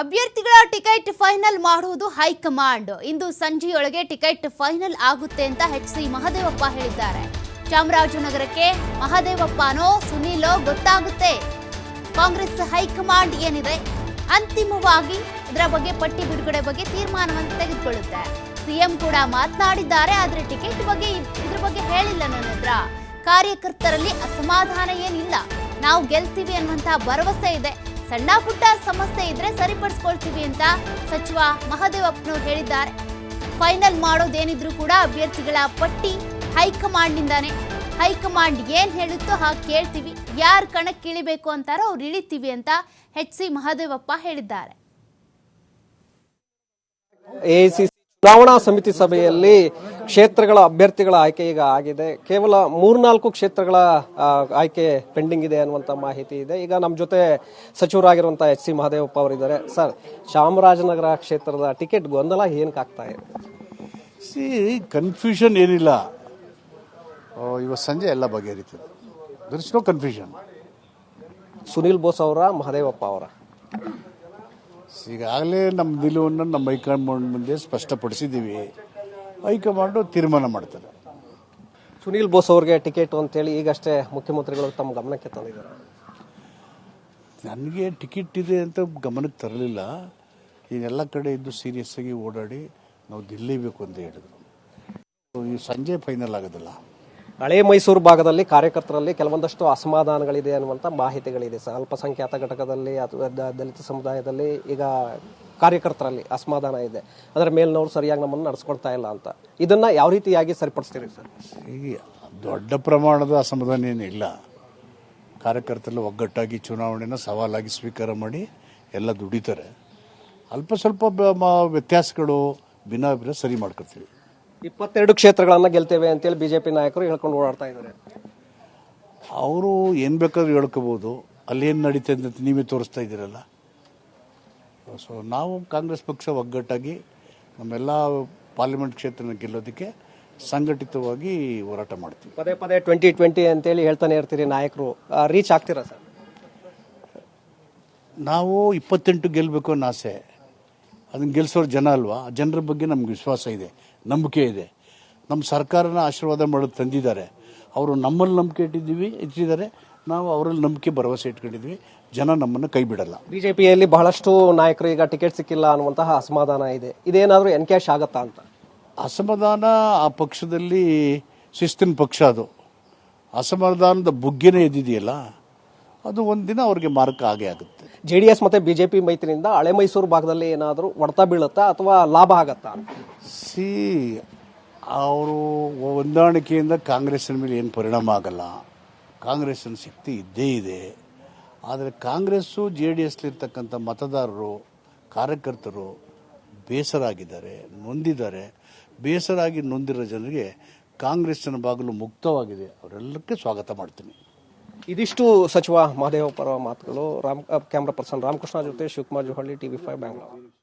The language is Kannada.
ಅಭ್ಯರ್ಥಿಗಳ ಟಿಕೆಟ್ ಫೈನಲ್ ಮಾಡುವುದು ಹೈಕಮಾಂಡ್. ಇಂದು ಸಂಜೆಯೊಳಗೆ ಟಿಕೆಟ್ ಫೈನಲ್ ಆಗುತ್ತೆ ಅಂತ ಎಚ್ ಸಿ ಮಹದೇವಪ್ಪ ಹೇಳಿದ್ದಾರೆ. ಚಾಮರಾಜನಗರಕ್ಕೆ ಮಹದೇವಪ್ಪನೋ ಸುನೀಲೋ ಗೊತ್ತಾಗುತ್ತೆ. ಕಾಂಗ್ರೆಸ್ ಹೈಕಮಾಂಡ್ ಏನಿದೆ? ಅಂತಿಮವಾಗಿ ಇದರ ಬಗ್ಗೆ ಪಟ್ಟಿ ಬಿಡುಗಡೆ ಬಗ್ಗೆ ತೀರ್ಮಾನವನ್ನು ತೆಗೆದುಕೊಳ್ಳುತ್ತೆ. ಸಿಎಂ ಕೂಡ ಮಾತನಾಡಿದ್ದಾರೆ, ಆದರೆ ಟಿಕೆಟ್ ಬಗ್ಗೆ ಇದ್ರ ಬಗ್ಗೆ ಹೇಳಿಲ್ಲ ನನ್ನ ಹತ್ರ. ಕಾರ್ಯಕರ್ತರಲ್ಲಿ ಅಸಮಾಧಾನ ಏನಿಲ್ಲ. ನಾವು ಗೆಲ್ತೀವಿ ಅನ್ನುವಂತಹ ಭರವಸೆ ಇದೆ. ಸಣ್ಣ ಪುಟ್ಟ ಸಮಸ್ಯೆ ಇದ್ರೆ ಸರಿಪಡಿಸ್ಕೊಳ್ತೀವಿ ಅಂತ ಸಚಿವ ಮಹದೇವಪ್ಪನವರು ಹೇಳಿದ್ದಾರೆ. ಫೈನಲ್ ಮಾಡೋದೇನಿದ್ರು ಕೂಡ ಅಭ್ಯರ್ಥಿಗಳ ಪಟ್ಟಿ ಹೈಕಮಾಂಡ್ನಿಂದಾನೆ. ಹೈಕಮಾಂಡ್ ಏನ್ ಹೇಳುತ್ತೋ ಹಾಗೆ ಕೇಳ್ತೀವಿ. ಯಾರು ಕಣಕ್ಕೆ ಇಳಿಬೇಕು ಅಂತಾರೋ ಅವ್ರು ಇಳಿತೀವಿ ಅಂತ ಎಚ್ ಸಿ ಮಹದೇವಪ್ಪ ಹೇಳಿದ್ದಾರೆ. ಚುನಾವಣಾ ಸಮಿತಿ ಸಭೆಯಲ್ಲಿ ಕ್ಷೇತ್ರಗಳ ಅಭ್ಯರ್ಥಿಗಳ ಆಯ್ಕೆ ಈಗ ಆಗಿದೆ. ಕೇವಲ ಮೂರ್ನಾಲ್ಕು ಕ್ಷೇತ್ರಗಳ ಆಯ್ಕೆ ಪೆಂಡಿಂಗ್ ಇದೆ ಅನ್ನುವಂತ ಮಾಹಿತಿ ಇದೆ. ಈಗ ನಮ್ಮ ಜೊತೆ ಸಚಿವರಾಗಿರುವಂತಹ ಎಚ್ ಸಿ ಮಹದೇವಪ್ಪ ಅವರಿದ್ದಾರೆ. ಸರ್ ಚಾಮರಾಜನಗರ ಕ್ಷೇತ್ರದ ಟಿಕೆಟ್ ಗೊಂದಲ ಏನಕ್ಕಾಗ್ತಾ ಇದೆ? ಸಿ ಕನ್ಫ್ಯೂಷನ್ ಏನಿಲ್ಲ. ಇವತ್ತು ಸಂಜೆ ಎಲ್ಲ ಬಗೆಹರಿತದೆ. There is no confusion Sunil Bose ಅವರ ಮಹದೇವಪ್ಪ ಅವರ. ಈಗಾಗಲೇ ನಮ್ಮ ನಿಲುವನ್ನು ನಮ್ಮ ಹೈಕಮಾಂಡ್ ಮುಂದೆ ಸ್ಪಷ್ಟಪಡಿಸಿದ್ದೀವಿ. ಹೈಕಮಾಂಡು ತೀರ್ಮಾನ ಮಾಡ್ತಾರೆ. ಸುನಿಲ್ ಬೋಸ್ ಅವ್ರಿಗೆ ಟಿಕೆಟ್ ಅಂತೇಳಿ ಈಗಷ್ಟೇ ಮುಖ್ಯಮಂತ್ರಿಗಳು ತಮ್ಮ ಗಮನಕ್ಕೆ ತಂದಿದ್ದಾರೆ. ನನಗೆ ಟಿಕೆಟ್ ಇದೆ ಅಂತ ಗಮನಕ್ಕೆ ತರಲಿಲ್ಲ. ಈಗೆಲ್ಲ ಕಡೆ ಇದ್ದು ಸೀರಿಯಸ್ ಆಗಿ ಓಡಾಡಿ ನಾವು ಗೆಲ್ಲಲೇಬೇಕು ಅಂತ ಹೇಳಿದ್ರು. ಈ ಸಂಜೆ ಫೈನಲ್ ಆಗೋದಿಲ್ಲ. ಹಳೆ ಮೈಸೂರು ಭಾಗದಲ್ಲಿ ಕಾರ್ಯಕರ್ತರಲ್ಲಿ ಕೆಲವೊಂದಷ್ಟು ಅಸಮಾಧಾನಗಳಿದೆ ಅನ್ನುವಂಥ ಮಾಹಿತಿಗಳಿದೆ. ಸರ್ ಅಲ್ಪಸಂಖ್ಯಾತ ಘಟಕದಲ್ಲಿ ಅಥವಾ ದಲಿತ ಸಮುದಾಯದಲ್ಲಿ ಈಗ ಕಾರ್ಯಕರ್ತರಲ್ಲಿ ಅಸಮಾಧಾನ ಇದೆ. ಅದರ ಮೇಲಿನವರು ಸರಿಯಾಗಿ ನಮ್ಮನ್ನು ನಡೆಸ್ಕೊಳ್ತಾ ಇಲ್ಲ ಅಂತ. ಇದನ್ನ ಯಾವ ರೀತಿಯಾಗಿ ಸರಿಪಡಿಸ್ತೀರಿ ಸರ್? ಈ ದೊಡ್ಡ ಪ್ರಮಾಣದ ಅಸಮಾಧಾನ ಏನಿಲ್ಲ. ಕಾರ್ಯಕರ್ತರಲ್ಲಿ ಒಗ್ಗಟ್ಟಾಗಿ ಚುನಾವಣೆನ ಸವಾಲಾಗಿ ಸ್ವೀಕಾರ ಮಾಡಿ ಎಲ್ಲ ದುಡಿತಾರೆ. ಅಲ್ಪ ಸ್ವಲ್ಪ ವ್ಯತ್ಯಾಸಗಳು, ಭಿನ್ನಾಭಿಪ್ರಾಯ ಸರಿ ಮಾಡ್ಕೊತೀವಿ ಇಪ್ಪತ್ತೆರಡು ಕ್ಷೇತ್ರಗಳನ್ನ ಗೆಲ್ತೇವೆ ಅಂತೇಳಿ ಬಿಜೆಪಿ ನಾಯಕರು ಹೇಳ್ಕೊಂಡು ಓಡಾಡ್ತಾ ಇದ್ದಾರೆ. ಅವರು ಏನು ಬೇಕಾದ್ರೂ ಹೇಳ್ಕೋಬೋದು. ಅಲ್ಲಿ ಏನು ನಡೀತದೆ ಅಂತ ನೀವೇ ತೋರಿಸ್ತಾ ಇದ್ದೀರಲ್ಲ. ಸೊ ನಾವು ಕಾಂಗ್ರೆಸ್ ಪಕ್ಷ ಒಗ್ಗಟ್ಟಾಗಿ ನಮ್ಮೆಲ್ಲ ಪಾರ್ಲಿಮೆಂಟ್ ಕ್ಷೇತ್ರನ ಗೆಲ್ಲೋದಕ್ಕೆ ಸಂಘಟಿತವಾಗಿ ಹೋರಾಟ ಮಾಡ್ತೀವಿ. ಪದೇ ಪದೇ ಟ್ವೆಂಟಿ ಟ್ವೆಂಟಿ ಅಂತೇಳಿ ಹೇಳ್ತಾನೆ ಇರ್ತೀರಿ ನಾಯಕರು. ರೀಚ್ ಆಗ್ತೀರಾ ಸರ್? ನಾವು ಇಪ್ಪತ್ತೆಂಟು ಗೆಲ್ಲಬೇಕು ಅನ್ನೋ ಆಸೆ. ಅದನ್ನು ಗೆಲ್ಸೋರು ಜನ ಅಲ್ವಾ? ಆ ಜನರ ಬಗ್ಗೆ ನಮ್ಗೆ ವಿಶ್ವಾಸ ಇದೆ ನಂಬಿಕೆ ಇದೆ. ನಮ್ಮ ಸರ್ಕಾರನ ಆಶೀರ್ವಾದ ಮಾಡೋದು ತಂದಿದ್ದಾರೆ. ಅವರು ನಮ್ಮಲ್ಲಿ ನಂಬಿಕೆ ಇಟ್ಟಿದ್ದೀವಿ ಇಟ್ಟಿದ್ದಾರೆ. ನಾವು ಅವರಲ್ಲಿ ನಂಬಿಕೆ ಭರವಸೆ ಇಟ್ಕೊಂಡಿದ್ವಿ ಜನ ನಮ್ಮನ್ನು ಕೈ ಬಿಡಲ್ಲ. ಬಿಜೆಪಿಯಲ್ಲಿ ಬಹಳಷ್ಟು ನಾಯಕರು ಈಗ ಟಿಕೆಟ್ ಸಿಕ್ಕಿಲ್ಲ ಅನ್ನುವಂತಹ ಅಸಮಾಧಾನ ಇದೆ. ಇದೇನಾದ್ರೂ ಎನ್ಕ್ಯಾಶ್ ಆಗತ್ತಾ ಅಂತ? ಅಸಮಾಧಾನ ಆ ಪಕ್ಷದಲ್ಲಿ ಶಿಸ್ತಿನ ಪಕ್ಷ ಅದು. ಅಸಮಾಧಾನದ ಬುಗ್ಗೆನೇ ಎದ್ದಿದೆಯಲ್ಲ? ಅದು ಒಂದಿನ ಅವ್ರಿಗೆ ಮಾರ್ಕ್ ಆಗೇ ಆಗುತ್ತೆ. ಜೆ ಡಿ ಜೆಡಿಎಸ್ ಮತ್ತೆ ಬಿಜೆಪಿ ಮೈತ್ರಿಯಿಂದ ಹಳೆ ಮೈಸೂರು ಭಾಗದಲ್ಲಿ ಏನಾದರೂ ಹೊಡೆತ ಬೀಳುತ್ತಾ ಅಥವಾ ಲಾಭ ಆಗತ್ತಾ? ಸಿ ಅವರು ಹೊಂದಾಣಿಕೆಯಿಂದ ಕಾಂಗ್ರೆಸ್ಸಿನ ಮೇಲೆ ಏನು ಪರಿಣಾಮ ಆಗಲ್ಲ. ಕಾಂಗ್ರೆಸ್ಸಿನ ಶಕ್ತಿ ಇದ್ದೇ ಇದೆ. ಆದರೆ ಕಾಂಗ್ರೆಸ್ಸು ಜೆ ಡಿ ಎಸ್ಲಿರ್ತಕ್ಕಂಥ ಮತದಾರರು ಕಾರ್ಯಕರ್ತರು ಬೇಸರ ಆಗಿದ್ದಾರೆ ನೊಂದಿದ್ದಾರೆ. ಬೇಸರಾಗಿ ನೊಂದಿರೋ ಜನರಿಗೆ ಕಾಂಗ್ರೆಸ್ಸಿನ ಬಾಗಿಲು ಮುಕ್ತವಾಗಿದೆ. ಅವರೆಲ್ಲಕ್ಕೆ ಸ್ವಾಗತ ಮಾಡ್ತೀನಿ. ಇದಿಷ್ಟು ಸಚಿವ ಮಹದೇವ ಪರ ಮಾತುಗಳು. ರಾಮ್ ಕ್ಯಾಮ್ರಾ ಪರ್ಸನ್ ರಾಮಕೃಷ್ಣ ಜೊತೆ Shivakumar Johalli, TV five, Bangalore.